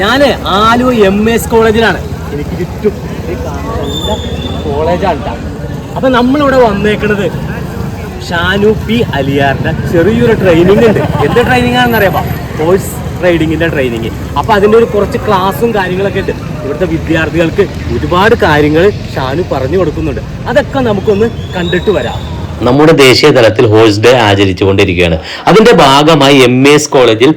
ഞാൻ aloo M S കോളേജിലാണ് എനിക്ക് ചുറ്റും ഈ കോളേജാണ്. അപ്പൊ നമ്മളിവിടെ വന്നേക്കണത് ഷാനു പി അലിയാറിന്റെ ചെറിയൊരു ട്രെയിനിങ് ഉണ്ട്. എന്ത് ട്രെയിനിങ് ആണെന്ന് അറിയാമോ ഹോഴ്സ് റൈഡിങ്ങിന്റെ ട്രെയിനിങ് അപ്പൊ അതിന്റെ ഒരു കുറച്ച് ക്ലാസ്സും കാര്യങ്ങളൊക്കെ ഉണ്ട്. ഇവിടുത്തെ വിദ്യാർത്ഥികൾക്ക് ഒരുപാട് കാര്യങ്ങൾ ഷാനു പറഞ്ഞു കൊടുക്കുന്നുണ്ട്. അതൊക്കെ നമുക്കൊന്ന് കണ്ടിട്ട് വരാം. നമ്മുടെ ദേശീയ തലത്തിൽ ഹോഴ്സ് ഡേ ആചരിച്ചുകൊണ്ടിരിക്കുകയാണ്. അതിന്റെ ഭാഗമായി എം എസ് കോളേജിൽ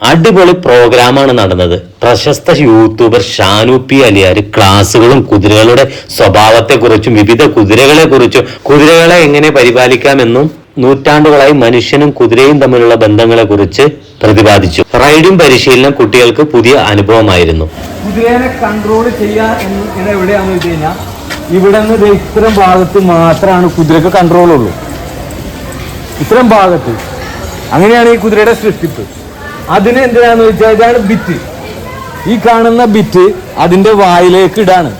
അടിപൊളി പ്രോഗ്രാമാണ് നടന്നത്. പ്രശസ്ത യൂട്യൂബർ ഷാനു പി അലിയാർ ക്ലാസ്സുകളും കുതിരകളുടെ സ്വഭാവത്തെക്കുറിച്ചും വിവിധ കുതിരകളെ കുറിച്ചും കുതിരകളെ എങ്ങനെ പരിപാലിക്കാമെന്നും നൂറ്റാണ്ടുകളായി മനുഷ്യനും കുതിരയും തമ്മിലുള്ള ബന്ധങ്ങളെക്കുറിച്ച് പ്രതിപാദിച്ചു. റൈഡിംഗ് പരിശീലനം കുട്ടികൾക്ക് പുതിയ അനുഭവമായിരുന്നു. കുതിരയെ കൺട്രോൾ ചെയ്യാൻ എവിടെയാണെന്ന് ഇവിടെ നിന്ന് ഇത്തരം ഭാഗത്ത് മാത്രമാണ് കുതിരക്ക് കൺട്രോൾ ഉള്ളൂ. ഇത്തരം ഭാഗത്ത്. അങ്ങനെയാണ് ഈ കുതിരയുടെ സൃഷ്ടിപ്പ്. അതിന് എന്തിനാന്ന് വെച്ചാൽ ഇതാണ് ബിറ്റ് ഈ കാണുന്ന ബിറ്റ് അതിന്റെ വായിലേക്ക് ഇടാണ്.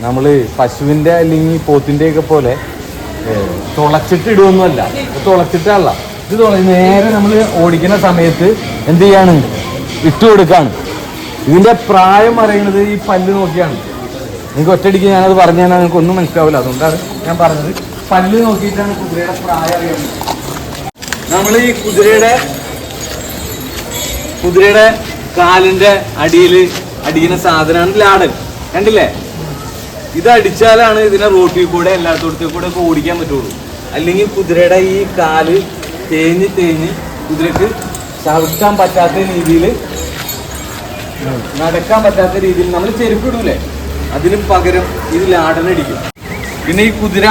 നമ്മൾ പശുവിന്റെ അല്ലെങ്കിൽ പോത്തിന്റെ ഒക്കെ പോലെ തുളച്ചിട്ട് ഇടുവൊന്നുമല്ല. തുളച്ചിട്ടല്ല. ഇത് തുള നേരെ നമ്മൾ ഓടിക്കുന്ന സമയത്ത് എന്ത് ചെയ്യാണ്? ഇട്ട് കൊടുക്കാണ്. ഇതിന്റെ പ്രായം പറയുന്നത് ഈ പല്ല് നോക്കിയാണ്. നിങ്ങൾക്ക് ഒറ്റയടിക്ക് ഞാനത് പറഞ്ഞു തന്നാൽ നിങ്ങൾക്ക് ഒന്നും മനസ്സിലാവില്ല. അതുകൊണ്ടാണ് ഞാൻ പറഞ്ഞത്. പല്ല് നോക്കിയിട്ടാണ് കുതിരയുടെ പ്രായം അറിയുന്നത് നമ്മൾ ഈ കുതിരയുടെ കുതിരയുടെ കാലിന്റെ അടിയിൽ അടിക്കുന്ന സാധനമാണ് ലാടൻ കണ്ടില്ലേ? ഇത് അടിച്ചാലാണ് ഇതിനെ റോട്ടിൽ കൂടെ എല്ലാത്തോടത്തിൽ കൂടെ ഒക്കെ ഓടിക്കാൻ പറ്റുള്ളൂ. അല്ലെങ്കിൽ കുതിരയുടെ ഈ കാൽ തേഞ്ഞ് തേഞ്ഞ് കുതിരക്ക് ചവിട്ടാൻ പറ്റാത്ത രീതിയിൽ നടക്കാൻ പറ്റാത്ത രീതിയിൽ നമ്മൾ ചെരുപ്പ് ഇടൂലേ അതിന് പകരം ഇത് ലാടനടിക്കും പിന്നെ ഈ കുതിര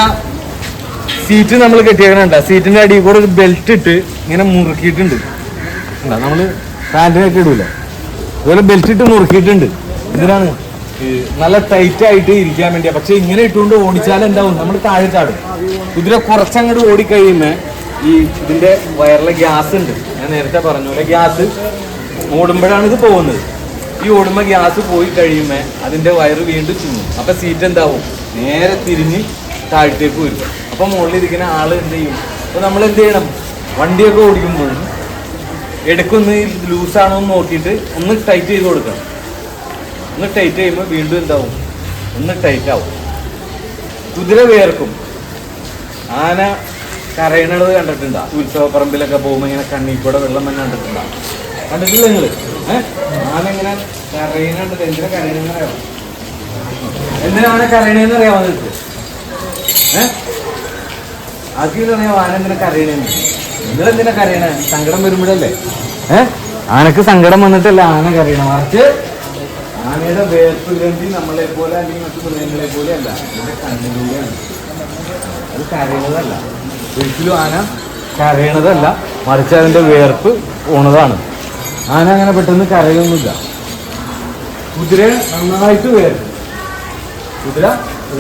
സീറ്റ് നമ്മൾ കെട്ടിയേക്കണുണ്ട? സീറ്റിന്റെ അടിയിൽ കൂടെ ഒരു ബെൽറ്റ് ഇട്ട് ഇങ്ങനെ മുറുക്കിയിട്ടുണ്ട്. നമ്മൾ പാന്റിനൊക്കെ ഇടൂല. അതുപോലെ ബെൽറ്റ് ഇട്ട് മുറുക്കിയിട്ടുണ്ട് എന്തിനാണ്? നല്ല ടൈറ്റ് ആയിട്ട് ഇരിക്കാൻ വേണ്ടിയാ. പക്ഷെ ഇങ്ങനെ ഇട്ടുകൊണ്ട് ഓടിച്ചാൽ എന്താവും? നമ്മൾ താഴെ ചാടും. കുതിര കുറച്ചങ്ങോട്ട് ഓടിക്കഴിയുമ്പോ ഈ ഇതിന്റെ വയറിലെ ഗ്യാസ് ഉണ്ട്. ഞാൻ നേരത്തെ പറഞ്ഞു ഗ്യാസ് ഓടുമ്പോഴാണ് ഇത് പോകുന്നത്. ഈ ഓടുമ്പോ ഗ്യാസ് പോയി കഴിയുമ്പോ അതിന്റെ വയറ് വീണ്ടും ചുന്നും അപ്പൊ സീറ്റ് എന്താവും? നേരെ തിരിഞ്ഞ് താഴത്തേക്ക് വരും. അപ്പൊ മുകളിൽ ഇരിക്കുന്ന ആൾ എന്ത് ചെയ്യും? അപ്പൊ നമ്മൾ എന്ത് ചെയ്യണം? വണ്ടിയൊക്കെ ഓടിക്കുമ്പോഴും ഇടയ്ക്കൊന്ന് ലൂസാണോ എന്ന് നോക്കിയിട്ട് ഒന്ന് ടൈറ്റ് ചെയ്ത് കൊടുക്കണം. ഒന്ന് ടൈറ്റ് ചെയ്യുമ്പോൾ വീണ്ടും എന്താവും? ഒന്ന് ടൈറ്റ് ആവും. കുതിര വേർക്കും. ആന കരയണത് കണ്ടിട്ടുണ്ടോ? ഉത്സവപ്പറമ്പിലൊക്കെ പോകുമ്പോൾ ഇങ്ങനെ കണ്ണിൽ വെള്ളം തന്നെ കണ്ടിട്ടുണ്ടോ? കണ്ടിട്ടില്ല നിങ്ങൾ ആനങ്ങനെ കരയണത് എന്തിനാ കരയണെന്ന് അറിയാമോ എന്തിനാ ആന കരയണേന്ന് അറിയാമോ നിങ്ങൾക്ക് ഏഹ് അതിൽ അറിയാമോ ആന എന്തിനാ കരയണേന്ന് നിങ്ങളെന്തിനാ കരയണേ? സങ്കടം വരുമ്പോഴല്ലേ? ഏഹ് ആനക്ക് സങ്കടം വന്നിട്ടല്ല ആന കരയണ? മറിച്ച് ആനയുടെ വേർപ്പ് ഗ്രന്ഥി നമ്മളെ പോലെ അല്ലെങ്കിൽ മറ്റു മൃഗങ്ങളെ പോലെ അല്ല. ഇതിന്റെ കണ്ണിലൂടെയാണ്. അത് കരയണതല്ല. ഒരിക്കലും ആന കരയണതല്ല. മറിച്ച് അതിന്റെ വേർപ്പ് പോണതാണ്. ആന അങ്ങനെ പെട്ടെന്ന് കരയൊന്നുമില്ല. കുതിര നന്നായിട്ട് വേർക്കും കുതിര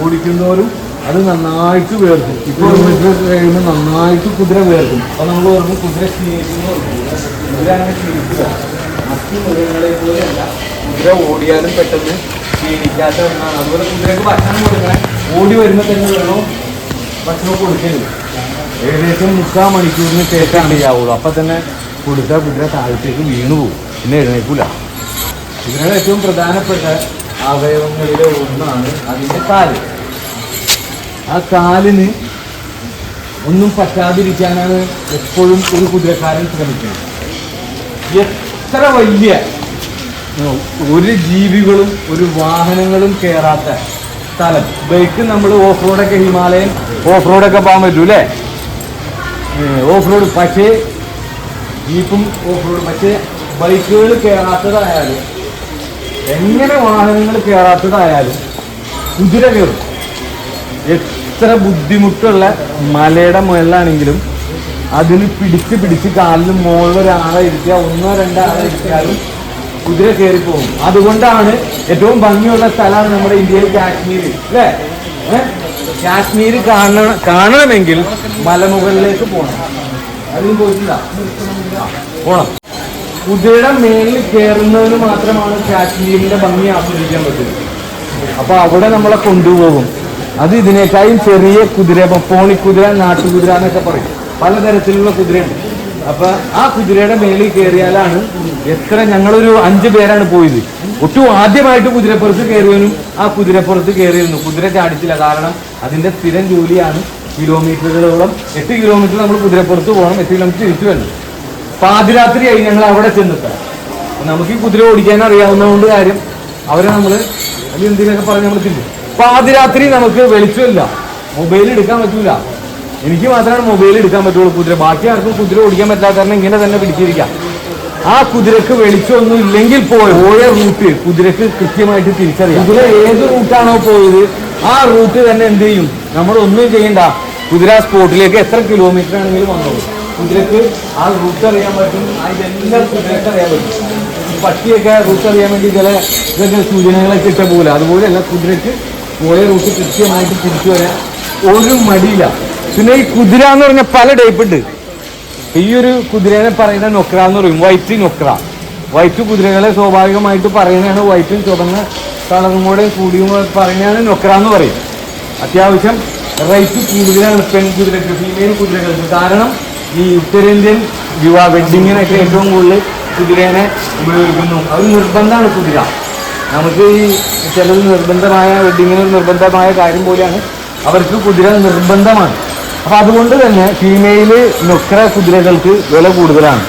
ഓടിക്കുന്നവരും അത് നന്നായിട്ട് വേർക്കും. കിലോമീറ്റർ കഴിയുമ്പോൾ നന്നായിട്ട് കുതിര വേർക്കും. അപ്പൊ നമ്മൾ പറഞ്ഞു കുതിര പോലെയല്ല. ഓടിയാലും പെട്ടെന്ന് ഓടി ഏകദേശം മുക്കാൽ മണിക്കൂറിന് ശേഷമാണ് ചെയ്യാവുള്ളൂ അപ്പൊ തന്നെ കൊടുത്താൽ കുതിര താഴത്തേക്ക് വീണു പോകും. പിന്നെ എഴുന്നേക്കൂല ഇതിനേറ്റവും പ്രധാനപ്പെട്ട അവയവങ്ങളിലെ ഒന്നാണ് അതിന്റെ കാൽ. ആ കാലിന് ഒന്നും പറ്റാതിരിക്കാനാണ് എപ്പോഴും ഒരു കുതിരക്കാരൻ ശ്രമിക്കുന്നത്. എത്ര വലിയ ഒരു ജീവികളും ഒരു വാഹനങ്ങളും കയറാത്ത സ്ഥലം. ബൈക്ക് നമ്മൾ ഓഫ് റോഡൊക്കെ ഹിമാലയൻ ഓഫ് റോഡൊക്കെ പോകാൻ പറ്റൂ അല്ലേ ഓഫ് റോഡ് പക്ഷേ ജീപ്പും ഓഫ് റോഡ് പക്ഷേ ബൈക്കുകൾ കയറാത്തതായാലും എങ്ങനെ വാഹനങ്ങൾ കയറാത്തതായാലും കുതിര കയറും എത്ര ബുദ്ധിമുട്ടുള്ള മലയുടെ മുകളിലാണെങ്കിലും അതിന് പിടിച്ച് പിടിച്ച് കാലിന് മുകളിൽ ഇരുത്തിയാൽ ഒന്നോ രണ്ടോ ആളെ കുതിര കയറി പോകും. അതുകൊണ്ടാണ് ഏറ്റവും ഭംഗിയുള്ള സ്ഥലമാണ് നമ്മുടെ ഇന്ത്യയിൽ കാശ്മീർ അല്ലേ? കാശ്മീർ കാണണം കാണണമെങ്കിൽ മലമുകളിലേക്ക് പോകണം അതിന് പോയിട്ടില്ല പോണം. കുതിരയുടെ മേളിൽ കയറുന്നതിന് മാത്രമാണ് കാശ്മീരിന്റെ ഭംഗി ആസ്വദിക്കാൻ പറ്റുന്നത്. അപ്പൊ അവിടെ നമ്മളെ കൊണ്ടുപോകും. അത് ഇതിനേക്കാളും ചെറിയ കുതിര ഇപ്പൊ പോണിക്കുതിര നാട്ടുകുതിര എന്നൊക്കെ പറയും. പലതരത്തിലുള്ള കുതിരയുണ്ട്. അപ്പൊ ആ കുതിരയുടെ മേളിൽ കയറിയാലാണ് എത്ര ഞങ്ങളൊരു അഞ്ചു പേരാണ് പോയത്. ഒട്ടും ആദ്യമായിട്ട് കുതിരപ്പുറത്ത് കയറിയവനും ആ കുതിരപ്പുറത്ത് കയറിയിരുന്നു. കുതിര ചാടിച്ചില്ല. കാരണം അതിന്റെ സ്ഥിരം ജോലിയാണ് കിലോമീറ്ററുകളോളം. എട്ട് കിലോമീറ്റർ നമ്മൾ കുതിരപ്പുറത്ത് പോകണം. എട്ട് കിലോമീറ്റർ തിരിച്ചു വരണം. പാതിരാത്രിയായി ഞങ്ങൾ അവിടെ ചെന്നിട്ട് നമുക്ക് ഈ കുതിര ഓടിക്കാൻ അറിയാവുന്നതുകൊണ്ട് കാര്യം അവരെ നമ്മൾ അതിൽ എന്തിനൊക്കെ പറഞ്ഞ് നമ്മൾ തിന്നു പാതിരാത്രി നമുക്ക് വെളിച്ചമില്ല. മൊബൈൽ എടുക്കാൻ പറ്റൂല. എനിക്ക് മാത്രമാണ് മൊബൈൽ എടുക്കാൻ പറ്റുള്ളൂ കുതിര. ബാക്കി ആർക്കും കുതിര ഓടിക്കാൻ പറ്റാത്ത കാരണം ഇങ്ങനെ തന്നെ പിടിച്ചിരിക്കാം. ആ കുതിരക്ക് വെളിച്ചമൊന്നും ഇല്ലെങ്കിൽ പോയ. പോയ റൂട്ട് കുതിരക്ക് കൃത്യമായിട്ട് തിരിച്ചറിയാം. കുതിര ഏത് റൂട്ടാണോ പോയത് ആ റൂട്ട് തന്നെ എന്ത് ചെയ്യും? നമ്മൾ ഒന്നും ചെയ്യണ്ട. കുതിര സ്പോട്ടിലേക്ക് എത്ര കിലോമീറ്റർ ആണെങ്കിലും വന്നോളൂ. കുതിരക്ക് ആ റൂട്ട് അറിയാൻ പറ്റും. അതിന്റെ കുതിരക്ക് അറിയാൻ പറ്റും. പട്ടിയൊക്കെ റൂട്ട് അറിയാൻ വേണ്ടി ചില ഇതൊക്കെ സൂചനകളൊക്കെ ഇട്ട പോലെ. അതുപോലെ അല്ല കുതിരക്ക് പോയ റൂട്ട് കൃത്യമായിട്ട് തിരിച്ചു വരാൻ ഒരു മടിയില്ല. പിന്നെ ഈ കുതിര എന്ന് പറഞ്ഞ പല ടൈപ്പ് ഉണ്ട്. ഈ ഒരു കുതിരേനെ പറയുന്ന നൊക്ര എന്ന് പറയും. വൈറ്റ് നൊക്ര. വൈറ്റ് കുതിരകളെ സ്വാഭാവികമായിട്ട് പറയുന്നതാണ് വൈറ്റും ചുവന്ന കളറും കൂടെ കൂടിയും കൂടെ പറയുന്നതാണ് നൊക്ര എന്ന് പറയും. അത്യാവശ്യം റേറ്റ് കൂടുതലാണ് പെൺ കുതിരക്ക് ഫീമെയിൽ കുതിരകൾക്ക്. കാരണം ഈ ഉത്തരേന്ത്യൻ വിവാഹ വെഡിങ്ങിനൊക്കെ ഏറ്റവും കൂടുതൽ കുതിരേനെ ഉപയോഗിക്കുന്നു. അത് നിർബന്ധമാണ് കുതിര. നമുക്ക് ഈ ചിലത് നിർബന്ധമായ വെഡിങ്ങിന് നിർബന്ധമായ കാര്യം പോലെയാണ്. അവർക്ക് കുതിര നിർബന്ധമാണ്. അപ്പോൾ അതുകൊണ്ട് തന്നെ ഫീമെയിൽ നൊക്കര കുതിരകൾക്ക് വില കൂടുതലാണ്.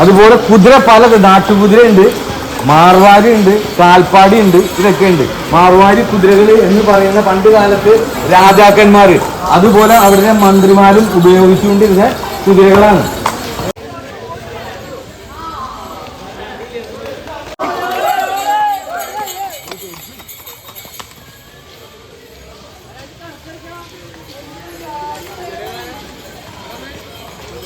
അതുപോലെ കുതിര പല നാട്ടുകുതിരയുണ്ട് മാർവാരി ഉണ്ട് കാൽപ്പാടി ഉണ്ട് ഇതൊക്കെ ഉണ്ട്. മാർവാരി കുതിരകൾ എന്ന് പറയുന്ന പണ്ട് കാലത്ത് രാജാക്കന്മാർ അതുപോലെ അവരുടെ മന്ത്രിമാരും ഉപയോഗിച്ചുകൊണ്ടിരുന്ന കുതിരകളാണ്.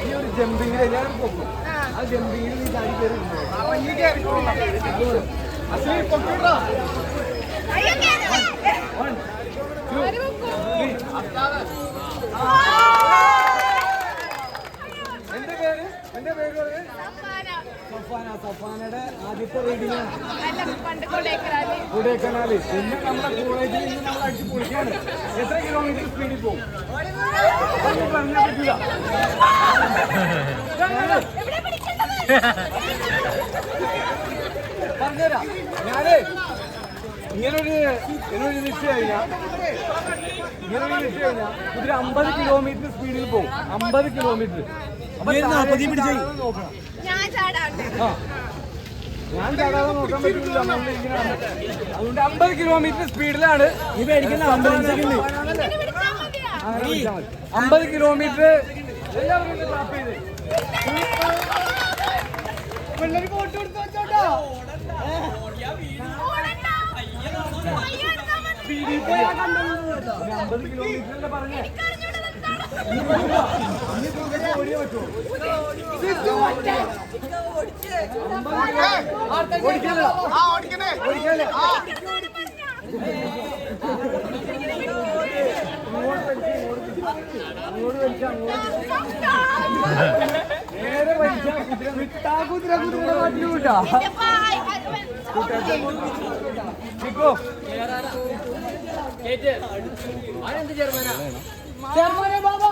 ഈ ഒരു ജമ്പിങ്ങിൽ ഞാൻ പോകും ആ ജമ്പിങ്ങിൽ നീ ചാടി കയറി എന്റെ പേര്? എന്റെ പേര് സഫാന. സഫാനയുടെ ആദ്യത്തെ റീഡിംഗ് കൊടൈക്കനാല്. പിന്നെ നമ്മുടെ കോളേജിൽ നിന്ന് നമ്മൾ അടിച്ചു പൊളിക്കാണ് എത്ര കിലോമീറ്റർ സ്പീഡിൽ പോകും? പറഞ്ഞാൽ പറ്റില്ല പറഞ്ഞുതരാം. ഞാനേ ഇങ്ങനൊരു ഇങ്ങനൊരു നിശ്ചയം കഴിഞ്ഞാൽ ഇങ്ങനൊരു നിശ്ചയം കഴിഞ്ഞാൽ ഇതൊരു അമ്പത് കിലോമീറ്റർ സ്പീഡിൽ പോകും അമ്പത് കിലോമീറ്റർ നോക്കണം. ഞാൻ ചാടാണ്ട് ആ. ഞാൻ ചാടാതെ നോക്കാൻ പറ്റില്ല അതുകൊണ്ട് അമ്പത് കിലോമീറ്റർ സ്പീഡിലാണ്. അമ്പത് കിലോമീറ്റർ എല്ലാവരും clap ചെയ്തേ. ഫോട്ടോ എടുത്ത് വെച്ചോട്ടോ. ഓടിക്കല്ലോ? ഓടിക്കല്ലേ? നേരെ വലിച്ചാ കുതിര വിട്ടാ. കുതിര കുതിരയുടെ നാട്ടിൽ വിട്ടാ. ചെറുമനെ ബാബോ.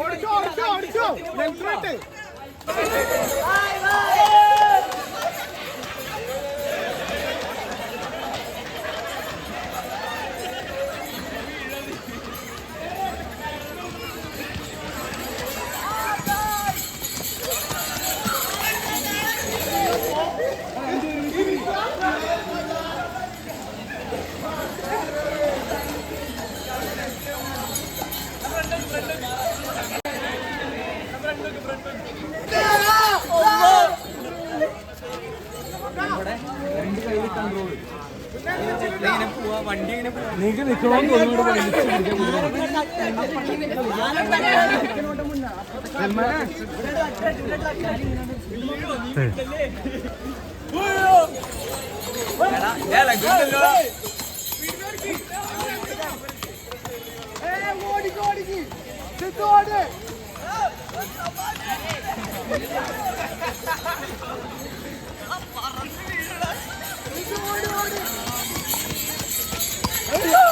ഓടിച്ചോ ഓടിച്ചോ ഓടിച്ചോ. ലെഫ്റ്റ് നീക്ക് നിക്കണോന്ന് തോന്നുന്നു ഓടി പിടിക്കാൻ Oh,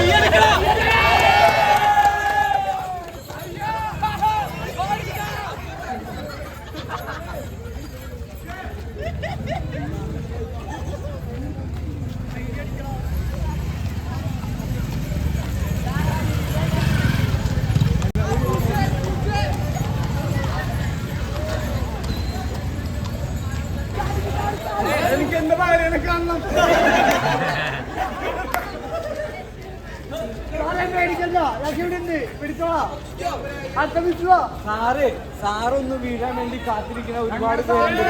എനിക്ക് എന്റെ ഭാര്യനെ കാണണം. സാറ് സാറൊന്ന് വീഴാൻ വേണ്ടി കാത്തിരിക്കുന്ന ഒരുപാട് പേരുണ്ട്.